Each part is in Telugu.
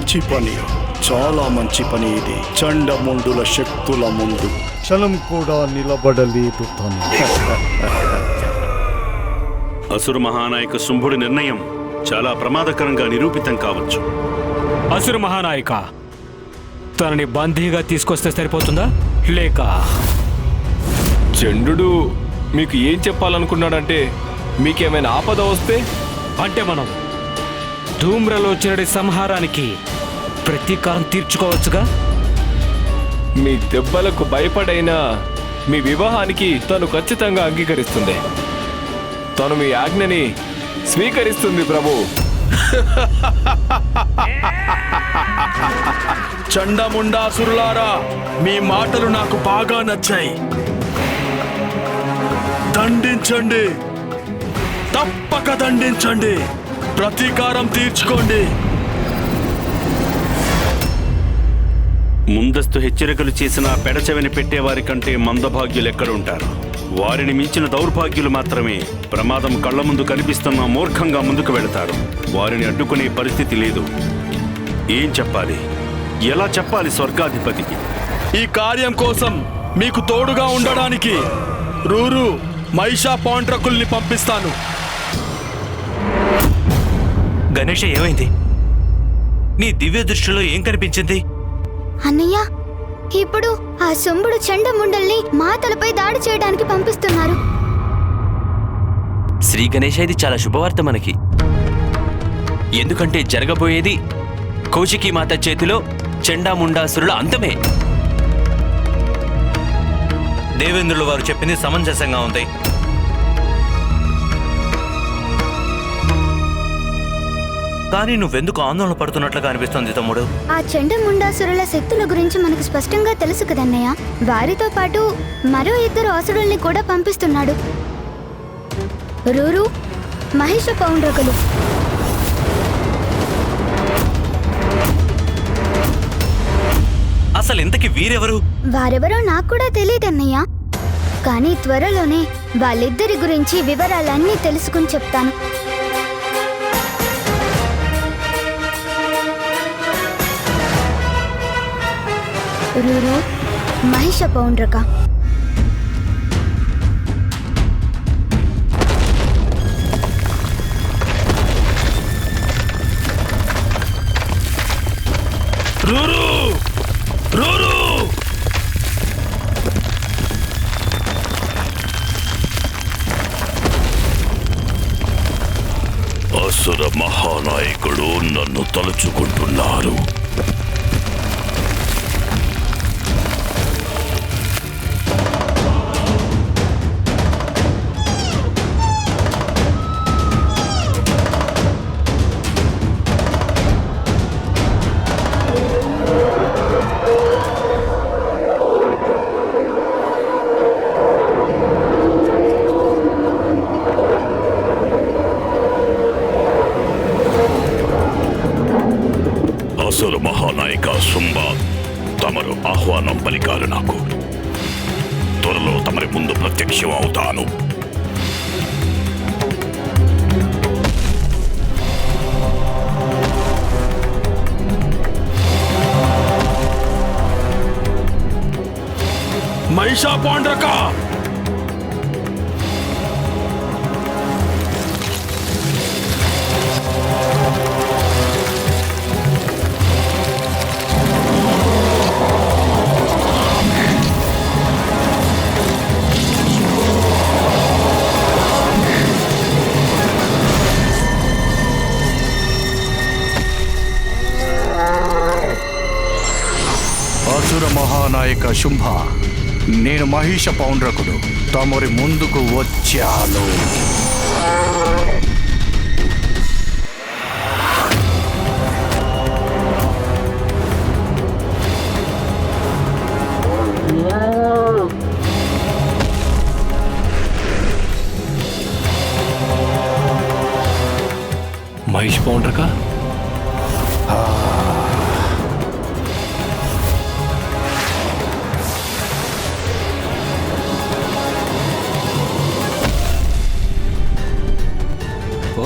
మంచి పని. చాలా మంచి పని ఇది. చండముండుల శక్తుల ముందు. క్షణం కూడా నిలబడలేదు తను. అసుర మహానాయక శుంభుడి నిర్ణయం చాలా ప్రమాదకరంగా నిరూపితం కావచ్చు. అసుర మహానాయిక తనని బందీగా తీసుకొస్తే సరిపోతుందా? లేక? చండు మీకు ఏం చెప్పాలనుకున్నాడంటే మీకేమైనా ఆపద వస్తే? అంటే మనం ధూమ్రలోచనడి సంహారానికి ప్రతీకారం తీర్చుకోవచ్చుగా? మీ దెబ్బలకు భయపడైనా మీ వివాహానికి తను ఖచ్చితంగా అంగీకరిస్తుంది. తను మీ ఆజ్ఞని స్వీకరిస్తుంది ప్రభు. చండముండాసురులారా మీ మాటలు నాకు బాగా నచ్చాయి. దండించండి. తప్పక దండించండి. ప్రతీకారం తీర్చుకోండి. ముందస్తు హెచ్చరికలు చేసిన పెడచెవిని పెట్టేవారి కంటే మందభాగ్యులు ఎక్కడుంటారు? వారిని మించిన దౌర్భాగ్యులు మాత్రమే ప్రమాదం కళ్ళ ముందు కనిపిస్తున్న మూర్ఖంగా ముందుకు వెళతారు. వారిని అడ్డుకునే పరిస్థితి లేదు. ఏం చెప్పాలి? ఎలా చెప్పాలి స్వర్గాధిపతికి? ఈ కార్యం కోసం మీకు తోడుగా ఉండడానికి రూరు మైషా పాండ్రకుల్ని పంపిస్తాను. గణేష ఏమైంది? నీ దివ్య దృష్టిలో ఏం కనిపించింది? అన్నయ్య ఇప్పుడు ఆ సొంబుడు చండముండల్ని మా తలపై దాడి చేయడానికి పంపిస్తున్నారు. శ్రీ గణేష ఇది చాలా శుభవార్త మనకి. ఎందుకంటే జరగబోయేది కౌశికీ మాత చేతిలో చెండాముండాసురుల అంతమే. దేవేంద్రులు వారు చెప్పింది సమంజసంగా ఉంది. కానీ నువ్వెందుకు ఆందోళన పడుతున్నట్లుగా అనిపిస్తుంది తమ్ముడు? ఆ చండముండాసురుల శక్తుల గురించి మనకు స్పష్టంగా తెలుసు కదన్నయ్య. వారితో పాటు మరో ఇద్దరు అసురుల్ని కూడా పంపిస్తున్నాడు. రూరు మహిష పౌండ్రకులు. అసలు ఇంతకి వీరెవరు? వారెవరో నాకు కూడా తెలియదన్నయ్య కానీ త్వరలోనే వాళ్ళిద్దరి గురించి వివరాలన్నీ తెలుసుకుని చెప్తాను. పౌండ్రక. రూరు! రూరు! అసుర మహానాయకుడు నన్ను తలుచుకుంటున్నారు. శుంభ. నేను మహిష పౌండ్రకుడు. తమరి ముందుకు వచ్చాను. మహేష్ పౌండ్రకా?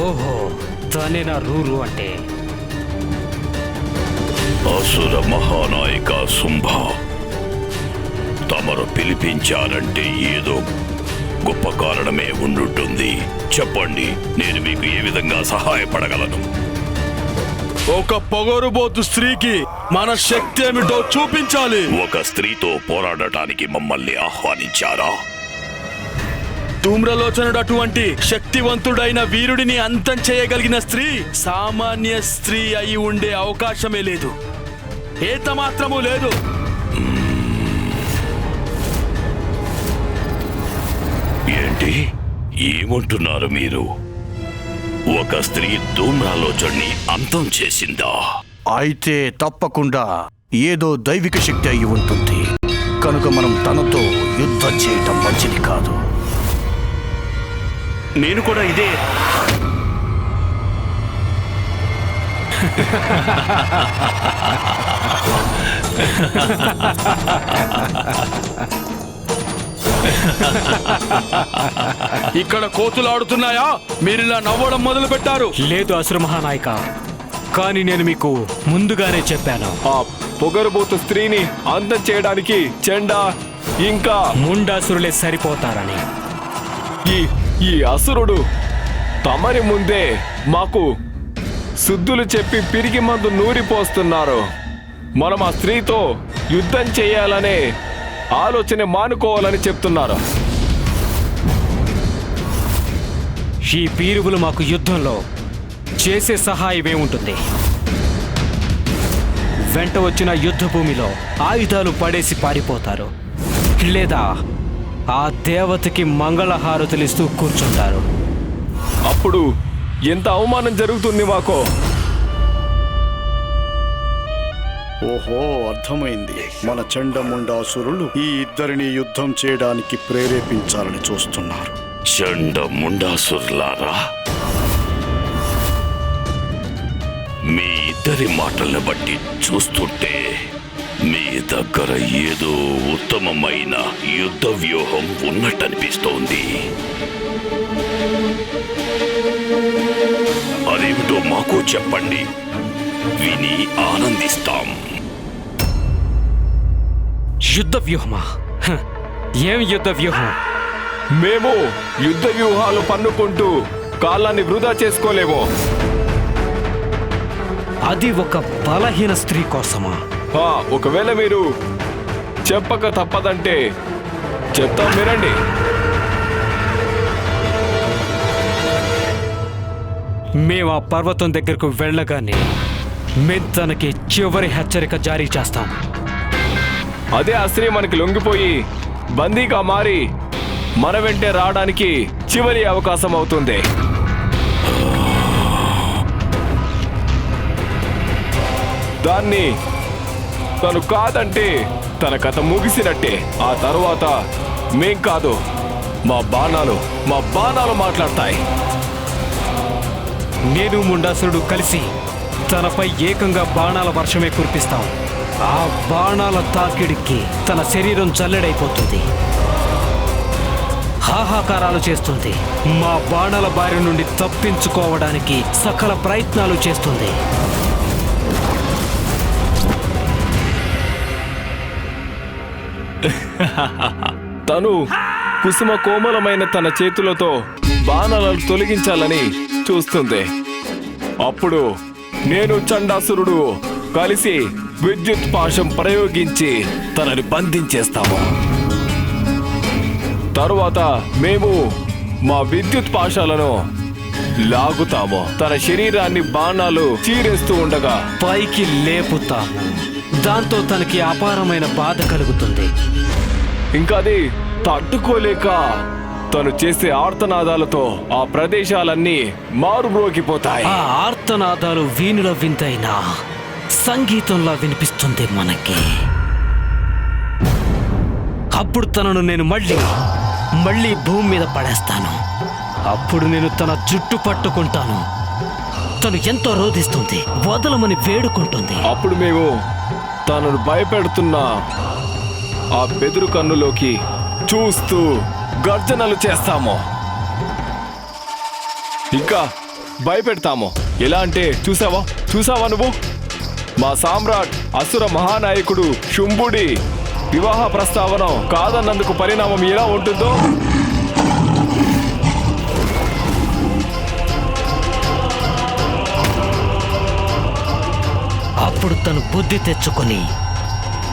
ఓహో తనే నా రూరు అంటే. అసుర మహానాయక శుంభ తమరు పిలిపించారంటే ఏదో గొప్ప కారణమే ఉండుంటుంది. చెప్పండి నేను మీకు ఏ విధంగా సహాయపడగలను? ఒక పొగరుబోతు స్త్రీకి మన శక్తి ఏమిటో చూపించాలి. ఒక స్త్రీతో పోరాడటానికి మమ్మల్ని ఆహ్వానించారా? ధూమ్రలోచనుడు అటువంటి శక్తివంతుడైన వీరుడిని అంతం చేయగలిగిన స్త్రీ సామాన్య స్త్రీ అయి ఉండే అవకాశమే లేదు. ఏత మాత్రము లేదు. ఏంటి? ఏమంటున్నారు మీరు? ఒక స్త్రీ ధూమ్రాలోచన్ని అంతం చేసిందా? అయితే తప్పకుండా ఏదో దైవిక శక్తి అయి ఉంటుంది. కనుక మనం తనతో యుద్ధం చేయటం మంచిది కాదు. నేను కూడా ఇదే. ఇక్కడ కోతులు ఆడుతున్నాయా మీరిలా నవ్వడం మొదలు పెట్టారు లేదు అసుర మహానాయక కానీ నేను మీకు ముందుగానే చెప్పాను. ఆ పొగరబోతు స్త్రీని అంతం చేయడానికి చెండా ఇంకా ముండాసురులే సరిపోతారని. ఈ ఈ అసురుడు తమరి ముందే మాకు శుద్ధులు చెప్పి పిరిగి మందు నూరిపోస్తున్నారు. మనం ఆ స్త్రీతో యుద్ధం చేయాలనే ఆలోచన మానుకోవాలని చెప్తున్నారు. ఈ పీరుగులు మాకు యుద్ధంలో చేసే సహాయమే ఉంటుంది వెంట వచ్చిన యుద్ధ భూమిలో ఆయుధాలు పడేసి పారిపోతారు. లేదా ఆ దేవతకి మంగళహారతులిస్తూ కూర్చుంటారు. అప్పుడు ఎంత అవమానం జరుగుతుంది మాకు? ఓహో అర్థమైంది. మన చండముండాసురులు ఈ ఇద్దరిని యుద్ధం చేయడానికి ప్రేరేపించాలని చూస్తున్నారు. చండ ముండాసుర్లారా మీ ఇద్దరి మాటల్ని బట్టి చూస్తుంటే మీ దగ్గర ఏదో ఉత్తమమైన యుద్ధ వ్యూహం ఉన్నట్టనిపిస్తోంది. అదేమిటో మాకు చెప్పండి. విని ఆనందిస్తాం. యుద్ధ వ్యూహమా? హ, ఏం యుద్ధ వ్యూహం? మేము యుద్ధ వ్యూహాలు పన్నుకుంటూ కాలాన్ని వృధా చేసుకోలేము. అది ఒక బలహీన స్త్రీ కోసమా? ఒకవేళ మీరు చెప్పక తప్పదంటే చెప్తాం వినండి. మేము ఆ పర్వతం దగ్గరకు వెళ్ళగానే మేము తనకి చివరి హెచ్చరిక జారీ చేస్తాం. అదే స్త్రీ మనకి లొంగిపోయి బందీగా మారి మన వెంటే రావడానికి చివరి అవకాశం అవుతుంది. దాన్ని తను కాదంటే తన కథ ముగిసినట్టే. ఆ తర్వాత మేం కాదు మా బాణాలు మా బాణాలు మాట్లాడతాయి. నేను ముండాసురుడు కలిసి తనపై ఏకంగా బాణాల వర్షమే కురిపిస్తాం. ఆ బాణాల తాకిడికి తన శరీరం చల్లడైపోతుంది. హాహాకారాలు చేస్తుంది. మా బాణాల బారి నుండి తప్పించుకోవడానికి సకల ప్రయత్నాలు చేస్తుంది. తను కుసుమ కోమలమైన తన చేతులతో బాణాలను తొలగించాలని చూస్తుంది. అప్పుడు నేను చండాసురుడు కలిసి విద్యుత్ పాశం ప్రయోగించి తనని బంధించేస్తాము. తరువాత మేము మా విద్యుత్ పాశాలను లాగుతాము. తన శరీరాన్ని బాణాలు చీరేస్తూ ఉండగా పైకి లేపుతాము. దాంతో తనకి అపారమైన బాధ కలుగుతుంది. ఇంకా అది తట్టుకోలేక తను చేసే ఆర్తనాదాలతో ఆ ప్రదేశాలన్నీ మారుమ్రోగిపోతాయి. ఆ ఆర్తనాదాలు వీణుల వింతైనా సంగీతంలా వినిపిస్తుంది మనకి. అప్పుడు తనను నేను మళ్ళీ మళ్ళీ భూమి మీద పడేస్తాను. అప్పుడు నేను తన జుట్టు పట్టుకుంటాను. తను ఎంతో రోధిస్తుంది వదలమని వేడుకుంటుంది. అప్పుడు మేము తనను భయపెడుతున్న ఆ బెదురు కన్నులోకి చూస్తూ గర్జనలు చేస్తాము. ఇంకా భయపెడతాము. ఎలా అంటే చూసావా? చూసావా నువ్వు? మా సామ్రాట్ అసుర మహానాయకుడు శుంభుడి వివాహ ప్రస్తావన కాదన్నందుకు పరిణామం ఎలా ఉంటుందో? అప్పుడు తను బుద్ధి తెచ్చుకొని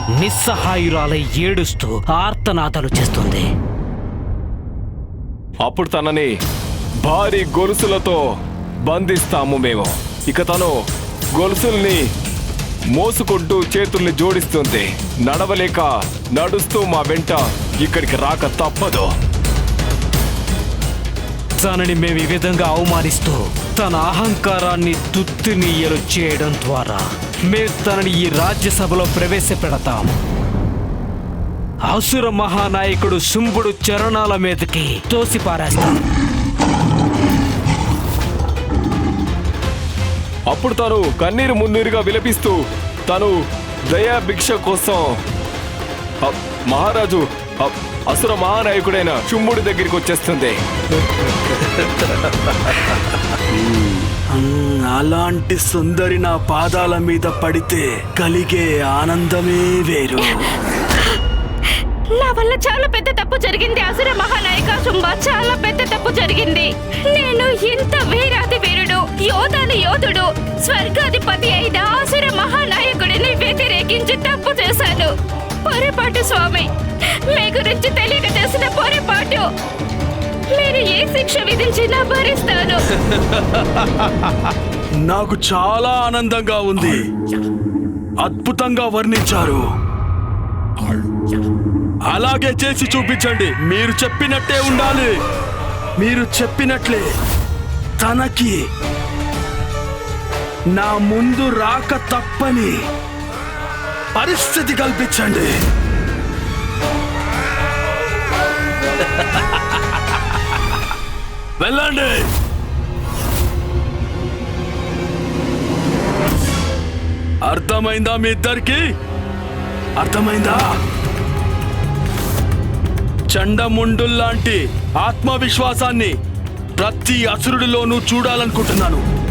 నిస్సహాయురాలై ఏడుస్తూ ఆర్తనాదాలు చేస్తుంది. అప్పుడు తనని భారీ గొలుసులతో బంధిస్తాము మేము. ఇక తను గొలుసుల్ని మోసుకుంటూ చేతుల్ని జోడిస్తుంది. నడవలేక నడుస్తూ మా వెంట ఇక్కడికి రాక తప్పదు. తనని మేము ఈ విధంగా అవమానిస్తూ తన అహంకారాన్ని తుత్తునీయలు చేయడం ద్వారా మేము తనని ఈ రాజ్యసభలో ప్రవేశపెడతాం. అసుర మహానాయకుడు శుంభుడు చరణాల మీదకి తోసిపారేస్తాం. అప్పుడు తను కన్నీరు మున్నీరుగా విలపిస్తూ తను దయా భిక్ష కోసం మహారాజు అసుర మహానాయకుడైన శుంభుడి దగ్గరికి వచ్చేస్తుంది. అలాంటి సుందరి నా పాదాల మీద పడితే కలిగే ఆనందమే వేరు. నా వల్ల చాలా పెద్ద తప్పు జరిగింది అసుర మహానాయక శుంభ చాలా పెద్ద తప్పు జరిగింది. నేను ఇంత వీరాది వీరుడు యోధాని యోధుడు స్వర్గాధిపతి తప్పు చేశాను. పొరపాటు స్వామి మీ గురించి తెలియక చేసిన పొరపాటు. మీరు ఏ శిక్ష విధించినా భరిస్తాను. నాకు చాలా ఆనందంగా ఉంది. అద్భుతంగా వర్ణించారు. అలాగే చేసి చూపించండి. మీరు చెప్పినట్టే ఉండాలి. మీరు చెప్పినట్లే. తనకి నా ముందు రాక తప్పని పరిస్థితి కల్పించండి. వెళ్ళండి. అర్థమైందా మీ ఇద్దరికి? అర్థమైందా? చండముండుల్లాంటి ఆత్మవిశ్వాసాన్ని ప్రతి అసురుడిలోనూ చూడాలనుకుంటున్నాను.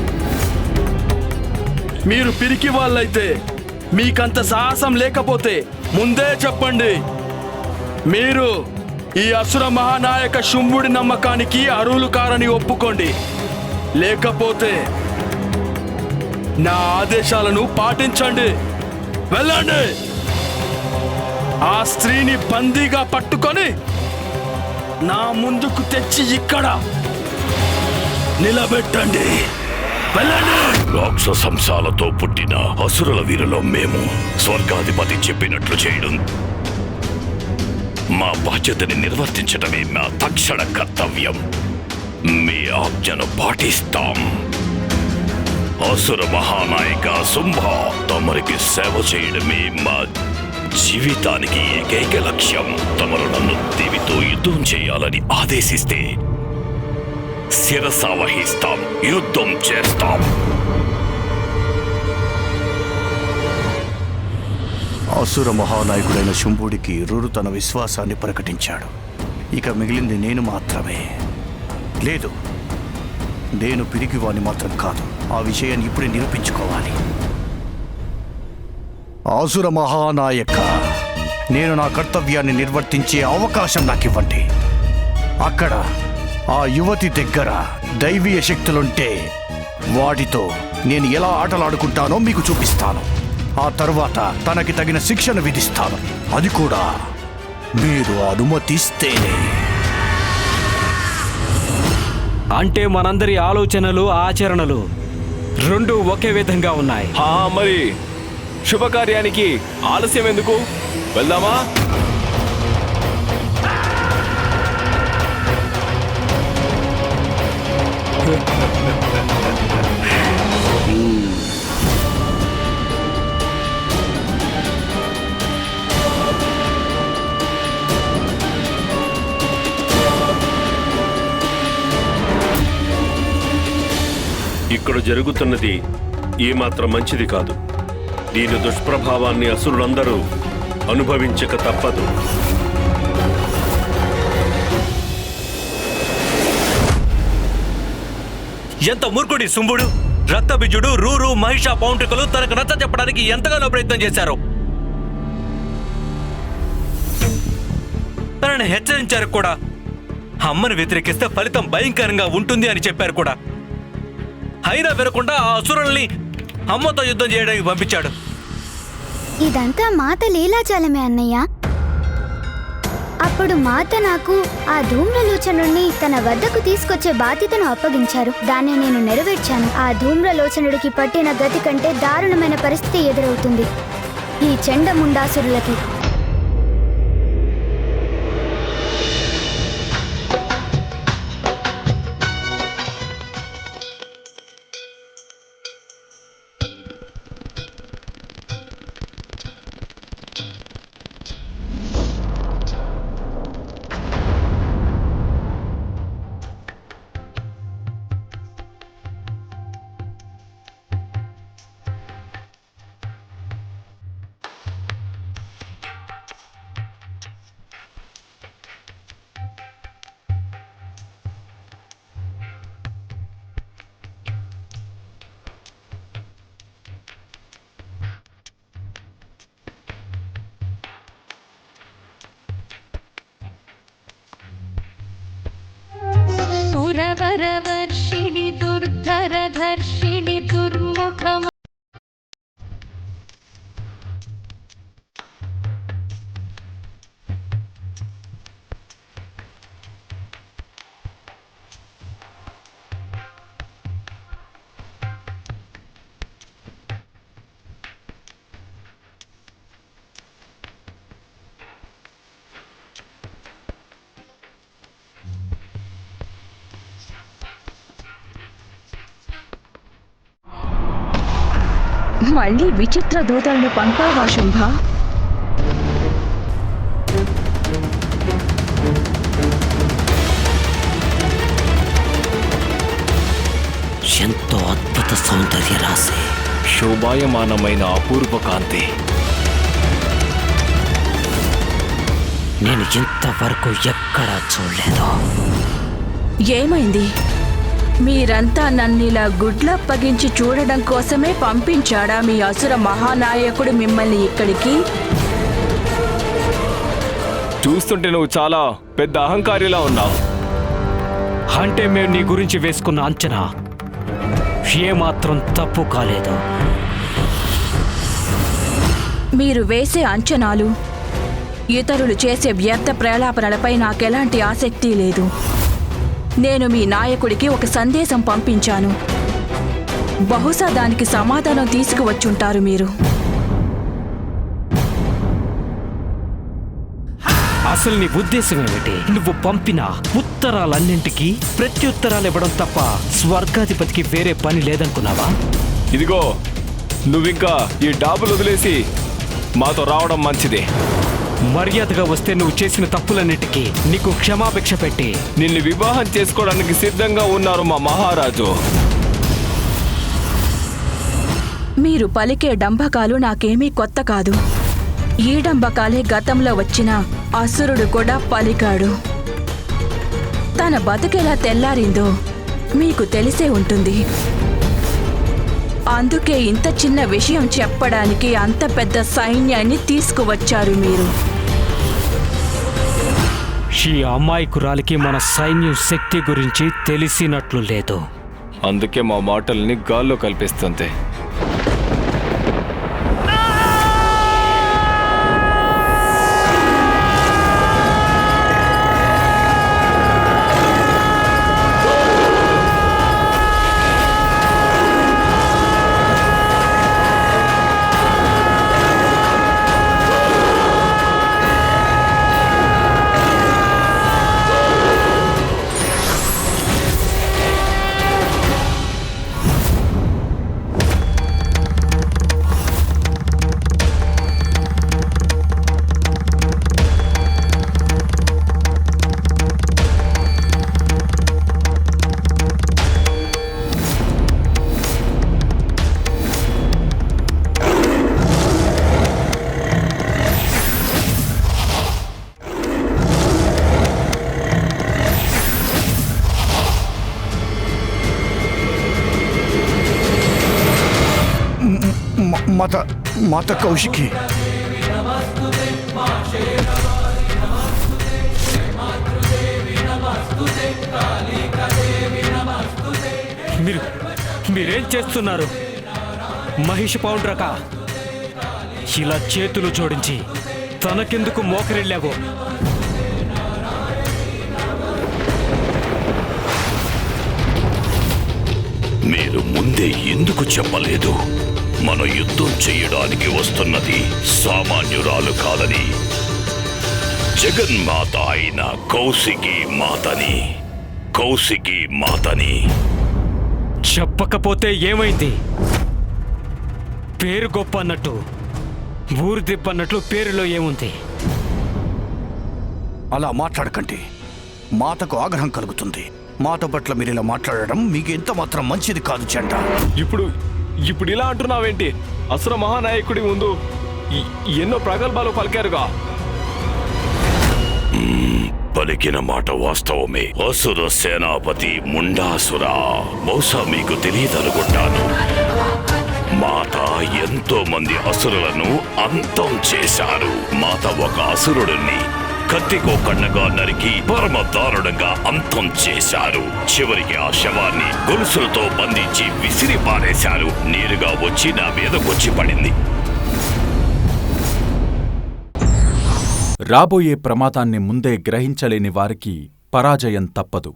మీరు పిరికి వాళ్ళైతే మీకంత సాహసం లేకపోతే ముందే చెప్పండి. మీరు ఈ అసుర మహానాయక శుంభుడి నమ్మకానికి అరువులు కారని ఒప్పుకోండి. లేకపోతే నా ఆదేశాలను పాటించండి. వెళ్ళండి. ఆ స్త్రీని బందీగా పట్టుకొని నా ముందుకు తెచ్చి ఇక్కడ నిలబెట్టండి. రాక్షసంశాలతో పుట్టిన అసురుల వీరులో మేము స్వర్గాధిపతి చెప్పినట్లు చేయడం మా బాధ్యతని నిర్వర్తించడమే మా తక్షణ కర్తవ్యం. మీ ఆజ్ఞను పాటిస్తాం. అసుర మహానాయక శుంభ తమరికి సేవ చేయడమే మా జీవితానికి ఏకైక లక్ష్యం. తమరు నన్ను దేవితో యుద్ధం చేయాలని ఆదేశిస్తే శిరస వహిస్తాం యుద్ధం చేస్తాం అసుర మహానాయకుడైన శుంభుడికి రురు తన విశ్వాసాన్ని ప్రకటించాడు. ఇక మిగిలింది నేను మాత్రమే. లేదు నేను పిరిగివాణ్ణి మాత్రం కాదు. ఆ విషయాన్ని ఇప్పుడే నిరూపించుకోవాలి. ఆసుర మహానాయక నేను నా కర్తవ్యాన్ని నిర్వర్తించే అవకాశం నాకు ఇవ్వండి అక్కడ ఆ యువతి దగ్గర దైవీయ శక్తులుంటే వాటితో నేను ఎలా ఆటలాడుకుంటానో మీకు చూపిస్తాను. ఆ తరువాత తనకి తగిన శిక్షను విధిస్తాను. అది కూడా మీరు అనుమతిస్తేనే. అంటే మనందరి ఆలోచనలు ఆచరణలు రెండు ఒకే విధంగా ఉన్నాయి. హా మరి శుభకార్యానికి ఆలస్యం ఎందుకు వెళ్దామా? ఇక్కడ జరుగుతున్నది ఏమాత్రం మంచిది కాదు. దీని దుష్ప్రభావాన్ని అసురులందరూ అనుభవించక తప్పదు. ఎంత మూర్ఖుడి సుంబుడు? రక్తబిజుడు రూరు మహిష పౌండ్రికలు తనకు నచ్చ చెప్పడానికి ఎంతగానో ప్రయత్నం చేశారు. తనని హెచ్చరించారు కూడా. అమ్మను వ్యతిరేకిస్తే ఫలితం భయంకరంగా ఉంటుంది అని చెప్పారు కూడా. అయినా వినకుండా ఆ అసురుల్ని అమ్మతో యుద్ధం చేయడానికి పంపించాడు. ఇదంతా మాత లీలాచాలమే అన్నయ్య. అప్పుడు మాత నాకు ఆ ధూమ్రలోచనుడిని తన వద్దకు తీసుకొచ్చే బాధ్యతను అప్పగించారు. దాన్ని నేను నెరవేర్చాను. ఆ ధూమ్రలోచనుడికి పట్టిన గతి కంటే దారుణమైన పరిస్థితి ఎదురవుతుంది. ఈ చెండముండాసురులకి वरवर्षिणि दुर्धरधर्षिणि धर्षिणि మళ్ళీ విచిత్ర దూతలను పంపావా శుంభ? ఎంతో అద్భుత సౌందర్య రాశి. శోభాయమానమైన అపూర్వ కాంతి. నేను ఇంతవరకు ఎక్కడా చూడలేదు. ఏమైంది? మీరంతా నన్నిలా గుడ్లప్పగించి చూడడం కోసమే పంపించాడా మీ అసుర మహానాయకుడు మిమ్మల్ని ఇక్కడికి? చూస్తుంటే నువ్వు చాలా పెద్ద అహంకారిలా ఉన్నావు. అంటే మేము నీ గురించి వేసుకున్న అంచనా ఏమాత్రం తప్పు కాలేదు. మీరు వేసే అంచనాలు ఇతరులు చేసే వ్యర్థ ప్రేలాపనలపై నాకెలాంటి ఆసక్తి లేదు. నేను మీ నాయకుడికి ఒక సందేశం పంపించాను. బహుశా దానికి సమాధానం తీసుకువచ్చుంటారు మీరు. అసలు నీ ఉద్దేశం ఏమిటి? నువ్వు పంపిన ఉత్తరాలన్నింటికి ప్రత్యుత్తరాలు ఇవ్వడం తప్ప స్వర్గాధిపతికి వేరే పని లేదనుకున్నావా? ఇదిగో నువ్వింకా ఈ డాబులు వదిలేసి మాతో రావడం మంచిది. మర్యాదగా వస్తే నువ్వు చేసిన తప్పులన్నిటికీ నీకు క్షమాభిక్ష పెట్టి నిన్ను వివాహం చేసుకోవడానికి సిద్ధంగా ఉన్నారు మా మహారాజు. మీరు పలికే డంబకాలు నాకేమీ కొత్త కాదు. ఈ డంబకాలే గతంలో వచ్చిన అసురుడు కూడా పలికాడు. తన బతుకెలా తెల్లారిందో మీకు తెలిసే ఉంటుంది. అందుకే ఇంత చిన్న విషయం చెప్పడానికి అంత పెద్ద సైన్యాన్ని తీసుకువచ్చారు మీరు. ఈ అమాయకురాలికి మన సైన్యం శక్తి గురించి తెలిసినట్లు లేదు. అందుకే మా మాటల్ని గాల్లో కల్పిస్తుంది. మాత మాత కౌశికి. మీరు మీరేం చేస్తున్నారు? మహిష పౌండ్రక ఇలా చేతులు జోడించి తనకెందుకు మోకరిల్లావో? మీరు ముందే ఎందుకు చెప్పలేదు? మన యుద్ధం చేయడానికి వస్తున్నది సామాన్యురాలు కాదని జగన్మాత అయిన కౌశికి మాతని కౌశికి మాతని. చెప్పకపోతే ఏమైంది? పేరు గొప్ప అన్నట్టు ఊరు దిప్ప అన్నట్లు పేరులో ఏముంది? అలా మాట్లాడకండి. మాతకు ఆగ్రహం కలుగుతుంది. మాత పట్ల మీరు ఇలా మాట్లాడడం మీకు ఎంత మాత్రం మంచిది కాదు చెంట ఇప్పుడు ఇప్పుడు ఇలా అంటున్నావేంటి? అసుర మహానాయకుడి ముందు ఎన్నో ప్రగల్భాలు పలికారుగా. పలికిన మాట వాస్తవమే. అసుర సేనాపతి ముండాసుర బహుశా మీకు తెలియదనుకుంటాను. మాత ఎంతో మంది అసురులను అంతం చేశారు. మాత ఒక అసురుడిని కత్తికో కన్నగా నరికి పరమ దారుణంగా అంతం చేశారు. చివరికి ఆ శవాన్ని గొలుసులతో బంధించి విసిరి పారేశారు. నేరుగా వచ్చి నా మీదకొచ్చి పడింది. రాబోయే ప్రమాదాన్ని ముందే గ్రహించలేని వారికి పరాజయం తప్పదు.